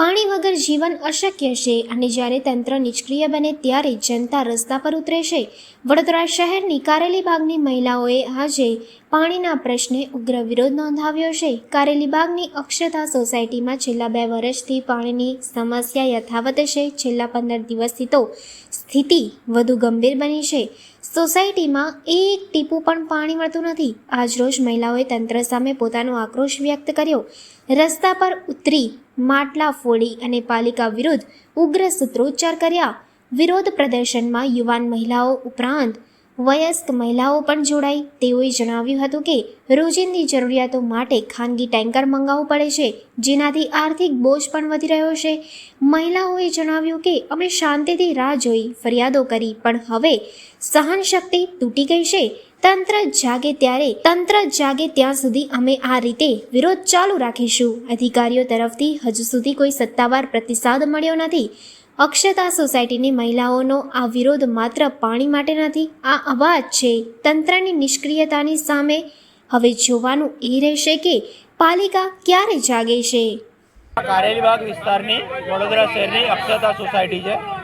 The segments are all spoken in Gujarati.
પાણી વગર જીવન અશક્ય છે અને જ્યારે તંત્ર નિષ્ક્રિય બને ત્યારે જનતા રસ્તા પર ઉતરે છે. વડોદરા શહેરની કારેલીબાગની મહિલાઓએ આજે પાણીના પ્રશ્ને ઉગ્ર વિરોધ નોંધાવ્યો છે. કારેલીબાગની અક્ષતા સોસાયટીમાં છેલ્લા બે વર્ષથી પાણીની સમસ્યા યથાવત છે. છેલ્લા પંદર દિવસથી તો સ્થિતિ વધુ ગંભીર બની છે. સોસાયટીમાં એક ટીપું પણ પાણી મળતું નથી. આજરોજ મહિલાઓએ તંત્ર સામે પોતાનો આક્રોશ વ્યક્ત કર્યો. રસ્તા પર ઉતરી માટલા ફોડી અને પાલિકા વિરુદ્ધ ઉગ્ર સૂત્રોચ્ચાર કર્યા. વિરોધ પ્રદર્શનમાં યુવાન મહિલાઓ ઉપરાંત વયસ્ક મહિલાઓ પણ જોડાઈ. તેઓએ જણાવ્યું હતું કે, રોજિંદી જરૂરિયાતો માટે ખાનગી ટેન્કર મંગાવવું પડે છે, જેનાથી આર્થિક બોજ પણ વધી રહ્યો છે. મહિલાઓએ જણાવ્યું કે, અમે શાંતિથી રાહ જોઈ, ફરિયાદો કરી, પણ હવે સહનશક્તિ તૂટી ગઈ છે. તંત્ર જાગે ત્યારે, તંત્ર જાગે ત્યાં સુધી અમે આ રીતે વિરોધ ચાલુ રાખીશું. અધિકારીઓ તરફથી હજુ સુધી કોઈ સત્તાવાર પ્રતિસાદ મળ્યો નથી. અક્ષતા સોસાયટીની મહિલાઓનો આ વિરોધ માત્ર પાણી માટે નથી, આ અવાજ છે તંત્રની નિષ્ક્રિયતાની સામે. હવે જોવાનું એ રહેશે કે પાલિકા ક્યારે જાગે છે. કારેલીબાગ વિસ્તારની વડોદરા શહેરની અક્ષતા સોસાયટી છે.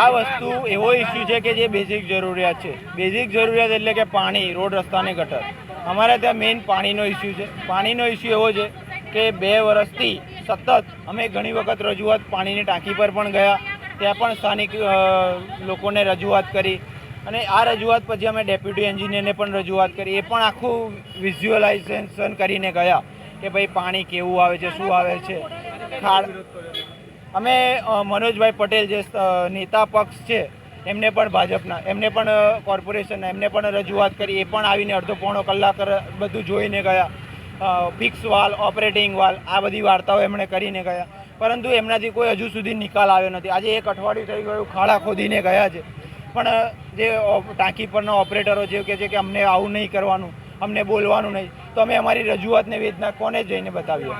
આ વસ્તુ એવો ઇસ્યુ છે કે જે બેઝિક જરૂરિયાત છે. બેઝિક જરૂરિયાત એટલે કે પાણી, રોડ રસ્તાને ગટર. અમારે ત્યાં મેઇન પાણીનો ઇસ્યુ છે. પાણીનો ઇસ્યુ એવો છે કે બે વર્ષથી સતત અમે ઘણી વખત રજૂઆત પાણીની ટાંકી પર પણ ગયા. ત્યાં પણ સ્થાનિક લોકોને રજૂઆત કરી. અને આ રજૂઆત પછી અમે ડેપ્યુટી એન્જિનિયરને પણ રજૂઆત કરી. એ પણ આખું વિઝ્યુઅલાઇઝેશન કરીને ગયા કે ભાઈ પાણી કેવું આવે છે, શું આવે છે. ખાડ અમે મનોજભાઈ પટેલ જે નેતા પક્ષ છે, એમને પણ ભાજપના, એમને પણ કોર્પોરેશનના, એમને પણ રજૂઆત કરી, એ પણ આવીને અડધો પોણો કલાક બધું જોઈને ગયા. ફિક્સ વાલ ઓપરેટિંગ વાલ આ બધી વાર્તાઓ એમણે કરીને ગયા. પરંતુ એમનાથી કોઈ હજુ સુધી નિકાલ આવ્યો નથી. આજે એક અઠવાડિયું થઈ ગયું, ખાડા ખોદીને ગયા છે. પણ જે ટાંકી પરના ઓપરેટરો જે કહે છે કે અમને આવું નહીં કરવાનું, અમને બોલવાનું નહીં, તો અમે અમારી રજૂઆતને વેદના કોને જઈને બતાવીએ?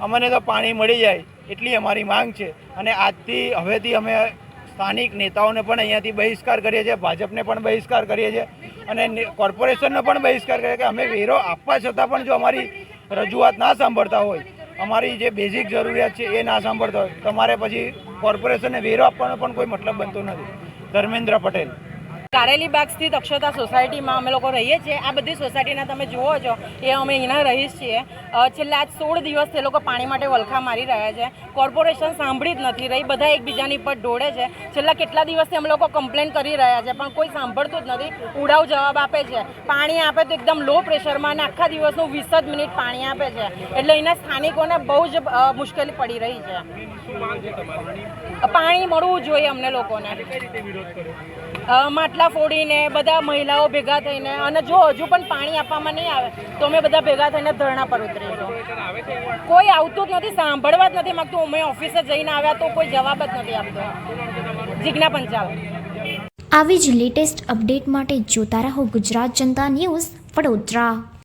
અમને તો પાણી મળી જાય એટલી અમારી માંગ છે. અને આજથી હવેથી અમે સ્થાનિક નેતાઓને પણ અહીંયાથી બહિષ્કાર કરીએ છીએ, ભાજપને પણ બહિષ્કાર કરીએ છીએ અને કોર્પોરેશનનો પણ બહિષ્કાર કરીએ કે અમે વેરો આપવા છતાં પણ જો અમારી રજૂઆત ના સાંભળતા હોય, અમારી જે બેઝિક જરૂરિયાત છે એ ના સાંભળતા હોય તમારે પછી કોર્પોરેશનને વેરો આપવાનો પણ કોઈ મતલબ બનતો નથી. ધર્મેન્દ્ર પટેલ. કારેલી બાગ સ્થિત અક્ષતા સોસાયટીમાં અમે લોકો રહીએ છીએ. આ બધી સોસાયટીના તમે જુઓ છો એ અમે અહીંના રહીશ છીએ. છેલ્લા આજ સોળ દિવસ તે લોકો પાણી માટે વલખા મારી રહ્યા છે. કોર્પોરેશન સાંભળી જ નથી રહી બધા એકબીજાની પર દોડે છે. છેલ્લા કેટલા દિવસથી અમે લોકો કમ્પ્લેન કરી રહ્યા છે પણ કોઈ સાંભળતું જ નથી. ઉડાવ જવાબ આપે છે. પાણી આપે તો એકદમ લો પ્રેશરમાં અને આખા દિવસનું વીસ જ મિનિટ પાણી આપે છે. એટલે અહીંના સ્થાનિકોને બહુ જ મુશ્કેલી પડી રહી છે. પાણી મળવું જોઈએ અમને લોકોને. માટલા ફોડીને બધા મહિલાઓ ભેગા થઈને, અને જો હજુ પણ પાણી આપવામાં નહીં આવે, તો અમે બધા ભેગા થઈને ધરણા પર ઉતરીશું કોઈ આવતું જ નથી, સાંભળવા જ નથી માગતું. અમે ઓફિસે જઈને આવ્યા તો કોઈ જવાબ જ નથી આપતો. જીજ્ઞા પંચાલ. આવી જ લેટેસ્ટ અપડેટ માટે જોતા રહો ગુજરાત જનતા ન્યૂઝ વડોદરા.